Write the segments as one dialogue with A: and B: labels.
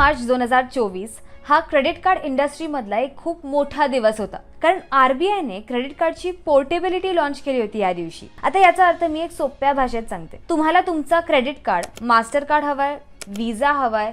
A: मार्च दोन हजार चोवीस हा क्रेडिट कार्ड इंडस्ट्रीमधला एक खूप मोठा दिवस होता. कारण आरबीआयने क्रेडिट कार्डची पोर्टेबिलिटी लॉन्च केली होती या दिवशी. आता याचा अर्थ मी एक सोप्या भाषेत सांगते. तुम्हाला तुमचा क्रेडिट कार्ड मास्टर कार्ड हवाय विजा हवाय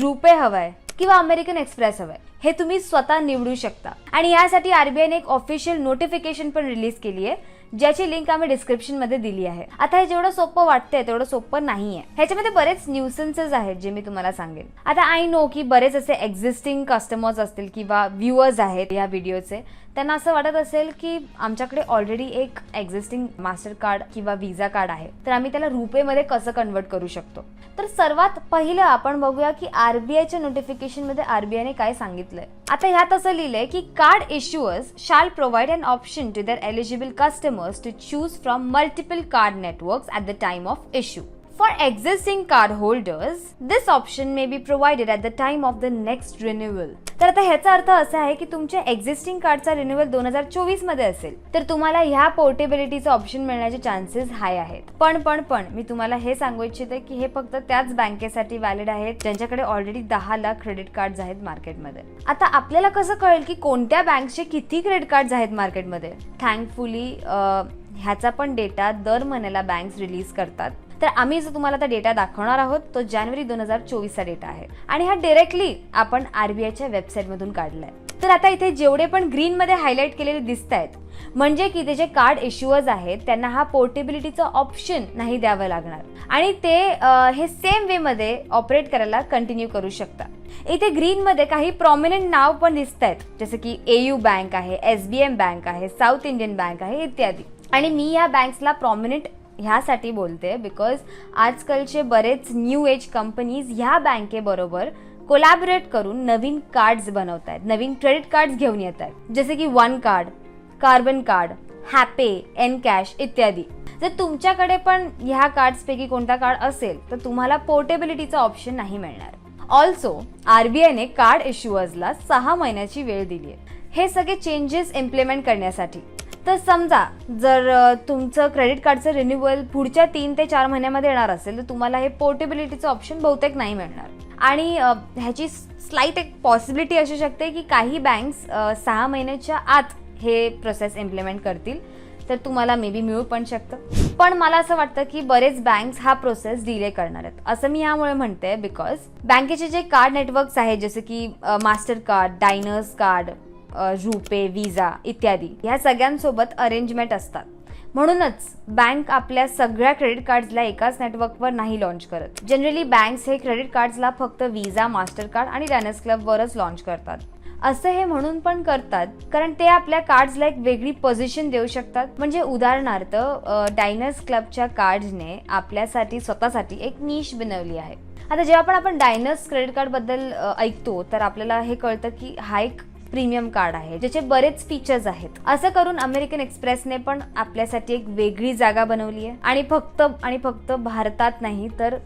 A: रुपे हवाय किंवा अमेरिकन एक्सप्रेस हवाय हे तुम्ही स्वतः निवडू शकता. आणि यासाठी आरबीआयने एक ऑफिशियल नोटिफिकेशन पण रिलीज केली आहे ज्याची लिंक आम्ही डिस्क्रिप्शनमध्ये दिली आहे. आता हे जेवढं सोपं वाटतंय तेवढं सोपं नाहीये. ह्याच्यामध्ये बरेच न्यूसन्सेस आहेत जे मी तुम्हाला सांगेन. आता आय नो की बरेच असे एक्झिस्टिंग कस्टमर्स असतील किंवा व्ह्युअर्स आहेत या व्हिडिओचे त्यांना असं वाटत असेल की आमच्याकडे ऑलरेडी एक एक्झिस्टिंग मास्टर कार्ड किंवा व्हिजा कार्ड आहे. तर आम्ही त्याला रुपेमध्ये कसं कन्वर्ट करू शकतो? तर सर्वात पहिलं आपण बघूया की आरबीआयच्या नोटिफिकेशनमध्ये आरबीआयने काय सांगितलंय. आता ह्यात असं लिहिलंय की card issuers shall provide an option to their eligible customers to choose from multiple card networks at the time of issue For existing card holders, this option may be provided at the time of the next renewal. तर आता ह्याचा अर्थ असा आहे की तुमच्या existing कार्डचा renewal दोन हजार चोवीसमध्ये असेल. तर तुम्हाला ह्या पोर्टेबिलिटीचं ऑप्शन मिळण्याचे चान्सेस हाय आहेत. पण पण पण मी तुम्हाला हे सांगू इच्छिते की हे फक्त त्याच बँकेसाठी व्हॅलिड आहेत ज्यांच्याकडे ऑलरेडी दहा लाख क्रेडिट कार्ड आहेत मार्केटमध्ये आता आपल्याला कसं कळेल की कोणत्या बँकचे किती क्रेडिट कार्ड आहेत मार्केटमध्ये थँकफुली ह्याचा पण डेटा दर महिन्याला बँक्स रिलीज करतात. तर आम्ही जो तुम्हाला आता डेटा दाखवणार आहोत तो जानेवारी दोन हजार चोवीसचा डेटा आहे. आणि हा डिरेक्टली आपण आरबीआयच्या वेबसाईटमधून काढलाय. तर आता इथे जेवढे पण ग्रीनमध्ये हायलाईट केलेले दिसत आहेत म्हणजे की ते जे कार्ड इश्युअर्स आहेत त्यांना हा पोर्टेबिलिटीचं ऑप्शन नाही द्यावं लागणार. आणि ते आ, हे सेम वेमध्ये ऑपरेट करायला कंटिन्यू करू शकता इथे ग्रीनमध्ये काही प्रॉमिनंट नाव पण दिसत आहेत जसं की एयू बँक आहे एस बी एम बँक आहे साऊथ इंडियन बँक आहे इत्यादी. आणि मी या बँक्सला प्रॉमिनंट ह्यासाठी बोलते बिकॉज आजकालचे बरेच न्यू एज कंपनीज ह्या बँकेबरोबर कोलॅबरेट करून नवीन कार्ड्स बनवत आहेत नवीन क्रेडिट कार्ड्स घेऊन येत आहेत जसे की OneCard Carbon card Happay EnKash इत्यादी. जर तुमच्याकडे पण ह्या कार्ड्सपैकी कोणता कार्ड असेल तर तुम्हाला पोर्टेबिलिटीचा ऑप्शन नाही मिळणार. ऑल्सो आरबीआयने कार्ड इश्युअर्सला सहा महिन्याची वेळ दिली आहे हे सगळे चेंजेस इम्प्लिमेंट करण्यासाठी. तर समजा जर तुमचं क्रेडिट कार्डचं रिन्युअल पुढच्या तीन ते चार महिन्यामध्ये येणार असेल तर तुम्हाला हे पोर्टेबिलिटीचं ऑप्शन बहुतेक नाही मिळणार. आणि ह्याची स्लाईट एक पॉसिबिलिटी असू शकते की काही बँक्स सहा महिन्याच्या आत हे प्रोसेस इम्प्लिमेंट करतील. तर तुम्हाला मे बी मिळू पण शकतं. पण मला असं वाटतं की बरेच बँक्स हा प्रोसेस डिले करणार आहेत. असं मी यामुळे म्हणते बिकॉज बँकेचे जे कार्ड नेटवर्क्स आहेत जसं की Mastercard Diners card RuPay Visa इत्यादी ह्या सगळ्यांसोबत अरेंजमेंट असतात. म्हणूनच बँक आपल्या सगळ्या क्रेडिट कार्ड्सला एकाच नेटवर्कवर नाही लॉन्च करत. जनरली बँक्स हे क्रेडिट कार्ड्सला फक्त विजा मास्टर कार्ड आणि डायनर्स क्लबवरच लॉन्च करतात. असं हे म्हणून पण करतात कारण ते आपल्या कार्ड्सला एक वेगळी पोझिशन देऊ शकतात. म्हणजे उदाहरणार्थ डायनर्स क्लबच्या कार्ड्सने आपल्यासाठी स्वतःसाठी एक निश बनवली आहे. आता जेव्हा पण आपण डायनर्स क्रेडिट कार्डबद्दल ऐकतो तर आपल्याला हे कळतं की हा एक प्रीमियम कार्ड आहे ज्याचे बरेच फीचर्स आहेत. असं करून अमेरिकन एक्सप्रेसने पण आपल्यासाठी एक वेगळी जागा बनवली आहे आणि फक्त आणि फक्त भारतात नाही तर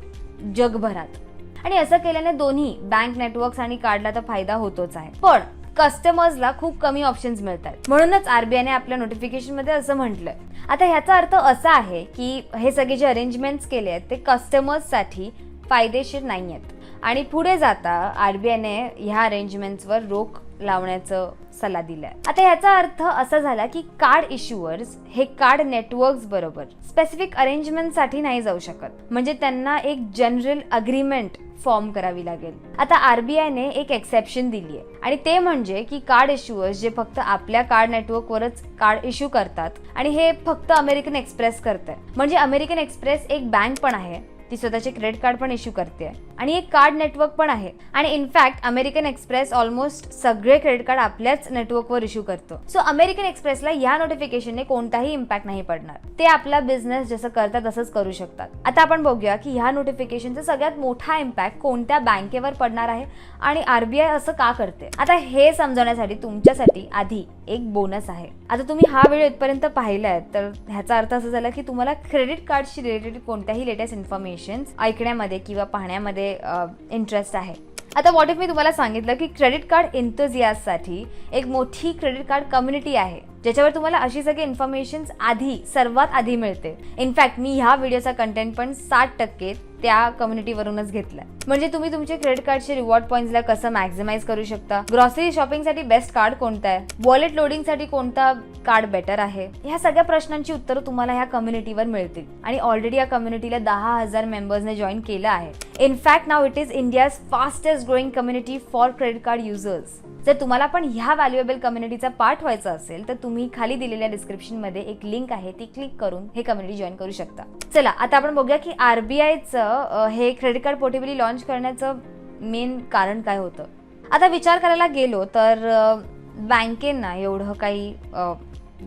A: जगभरात. आणि असं केल्याने दोन्ही बँक नेटवर्क्स आणि कार्डला तर फायदा होतोच आहे. पण कस्टमर्सला खूप कमी ऑप्शन्स मिळतात. म्हणूनच आरबीआयने आपल्या नोटिफिकेशनमध्ये असं म्हटलंय. आता ह्याचा अर्थ असा आहे की हे सगळे जे अरेंजमेंट्स केले आहेत ते कस्टमर्ससाठी फायदेशीर नाही आहेत आणि पुढे जाता आरबीआयने ह्या अरेंजमेंट्सवर रोख लावण्याचं सल्ला दिलाय. आता याचा अर्थ असा झाला की कार्ड इश्युअर्स हे कार्ड नेटवर्क्स बरोबर स्पेसिफिक अरेंजमेंटसाठी नाही जाऊ शकत. म्हणजे त्यांना एक जनरल अग्रीमेंट फॉर्म करावी लागेल. आता आरबीआयने एक एक्सेप्शन दिली आहे. आणि ते म्हणजे की कार्ड इश्युअर्स जे फक्त आपल्या कार्ड नेटवर्कवरच कार्ड इश्यू करतात आणि हे फक्त अमेरिकन एक्सप्रेस करत म्हणजे अमेरिकन एक्सप्रेस एक बँक पण आहे. ती स्वतःचे क्रेडिट कार्ड पण इश्यू करते. आणि एक कार्ड नेटवर्क पण आहे. आणि in fact American Express almost सगळे क्रेडिट कार्ड आपल्याच नेटवर्कवर इश्यू करतो. सो अमेरिकन एक्सप्रेसला या नोटिफिकेशनने कोणताही इम्पॅक्ट नाही पडणार. ते आपला बिझनेस जसं करतात तसंच करू शकतात. आता आपण बघूया की ह्या नोटिफिकेशनचा सगळ्यात मोठा इम्पॅक्ट कोणत्या बँकेवर पडणार आहे आणि आरबीआय असं का करते? आता हे समजवण्यासाठी तुमच्यासाठी आधी एक बोनस आहे. आता तुम्ही हा व्हिडिओ इथपर्यंत पाहिलाय तर ह्याचा अर्थ असा झाला की तुम्हाला क्रेडिट कार्डशी रिलेटेड कोणत्याही लेटेस्ट इन्फॉर्मेशन ऐकण्यामध्ये किंवा पाहण्यामध्ये इंटरेस्ट आहे. आता वॉट इफ मी तुम्हाला सांगितलं की क्रेडिट कार्डसाठी एक मोठी क्रेडिट कार्ड कम्युनिटी आहे. ज्याच्यावर तुम्हाला अशी सगळी इन्फॉर्मेशन आधी सर्वात आधी मिळते इनफॅक्ट मी ह्या व्हिडिओचा कंटेंट पण साठ टक्के त्या कम्युनिटीवरूनच घेतलाय. म्हणजे तुम्ही तुमचे क्रेडिट कार्डचे रिवॉर्ड पॉईंट्सला कसं मॅक्झिमाइज करू शकता? ग्रॉसरी शॉपिंगसाठी बेस्ट कार्ड कोणतं आहे? वॉलेट लोडिंगसाठी कोणता कार्ड बेटर आहे? ह्या सगळ्या प्रश्नांची उत्तरं तुम्हाला ह्या कम्युनिटीवर मिळतील. आणि ऑलरेडी या कम्युनिटीला दहा हजार मेंबर्सने जॉईन केलं आहे. In fact now it is India's fastest growing community for credit card users जर तुम्हाला पण ह्या व्हॅल्युएबल कम्युनिटीचा पार्ट व्हायचा असेल तर तुम्ही खाली दिलेल्या डिस्क्रिप्शनमध्ये एक लिंक आहे ती क्लिक करून हे कम्युनिटी जॉईन करू शकता. चला आता आपण बघूया की आरबीआयचं हे क्रेडिट कार्ड पोर्टेबली लॉन्च करण्याचं मेन कारण काय होतं. आता विचार करायला गेलो तर बँकेंना एवढं काही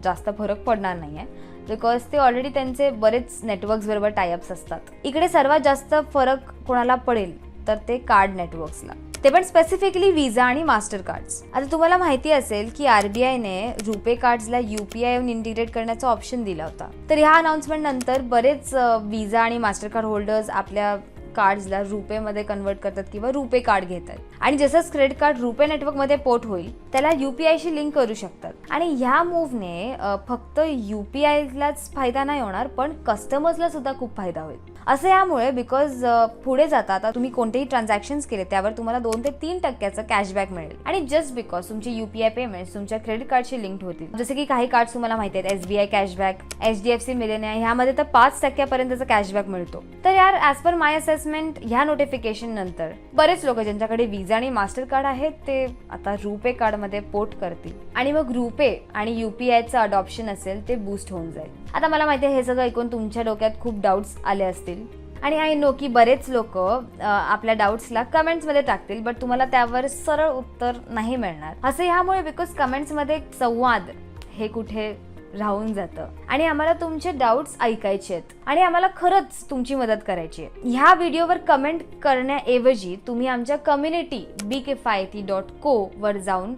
A: जास्त फरक पडणार नाही आहे बिकॉज ते ऑलरेडी त्यांचे बरेच नेटवर्क्स बरोबर टायअप्स असतात. इकडे सर्वात जास्त फरक कोणाला पडेल तर ते कार्ड नेटवर्क्सला ते पण स्पेसिफिकली विजा आणि मास्टर कार्ड्स आता तुम्हाला माहिती असेल की आरबीआयने रुपे कार्ड्सला युपीआय इंटिग्रेट करण्याचा ऑप्शन दिला होता. तर ह्या अनाउन्समेंट नंतर बरेच विजा आणि मास्टर कार्ड होल्डर्स आपल्या कार्ड्सला रुपेमध्ये कन्वर्ट करतात किंवा रुपे कार्ड घेतात. आणि जसंच क्रेडिट कार्ड रुपे नेटवर्कमध्ये पोर्ट होईल त्याला युपीआयशी लिंक करू शकतात. आणि ह्या मूव्हने फक्त युपीआयलाच फायदा नाही होणार पण कस्टमर्सला सुद्धा खूप फायदा होईल. असं यामुळे बिकॉज पुढे जाता आता तुम्ही कोणतेही ट्रान्झॅक्शन्स केले त्यावर तुम्हाला दोन ते तीन टक्क्याचं कॅशबॅक मिळेल. आणि जस्ट बिकॉज तुमची युपीआय पेमेंट्स तुमच्या क्रेडिट कार्डशी लिंक होतील. जसे की काही कार्ड तुम्हाला माहिती आहेत SBI cashback H D F C Millennia ह्यामध्ये तर पाच टक्क्यापर्यंतचा कॅशबॅक मिळतो. तर यार ॲज पर माय असेसमेंट ह्या नोटिफिकेशन नंतर बरेच लोक ज्यांच्याकडे विजा आणि मास्टर कार्ड आहेत ते आता रुपे कार्डमध्ये पोर्ट करतील. आणि मग रुपे आणि युपीआयचं अडॉप्शन असेल ते बूस्ट होऊन जाईल. आता मला माहिती आहे हे सगळं ऐकून तुमच्या डोक्यात खूप डाऊट्स आले असतील. आणि आय नो की बरेच लोक आपल्या डाऊट्सला कमेंट्समध्ये टाकतील बट तुम्हाला त्यावर सरळ उत्तर नाही मिळणार. असं ह्यामुळे बिकॉज कमेंट्समध्ये संवाद हे कुठे राहून जातं. आणि आम्हाला तुमचे डाऊट्स ऐकायचे आहेत. आणि आम्हाला खरंच तुमची मदत करायची आहे. ह्या व्हिडिओवर कमेंट करण्याऐवजी तुम्ही आमच्या कम्युनिटी बी किफायती डॉट को वर जाऊन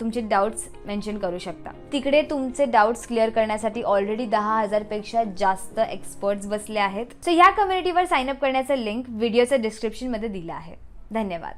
A: तुमचे डाऊट्स मेन्शन करू शकता. तिकडे तुमचे डाऊट्स क्लिअर करण्यासाठी ऑलरेडी दहा हजारपेक्षा जास्त एक्सपर्ट्स बसले आहेत. सो ह्या कम्युनिटीवर साइन अप करण्याचं लिंक व्हिडिओच्या डिस्क्रिप्शनमध्ये दिलं आहे. धन्यवाद.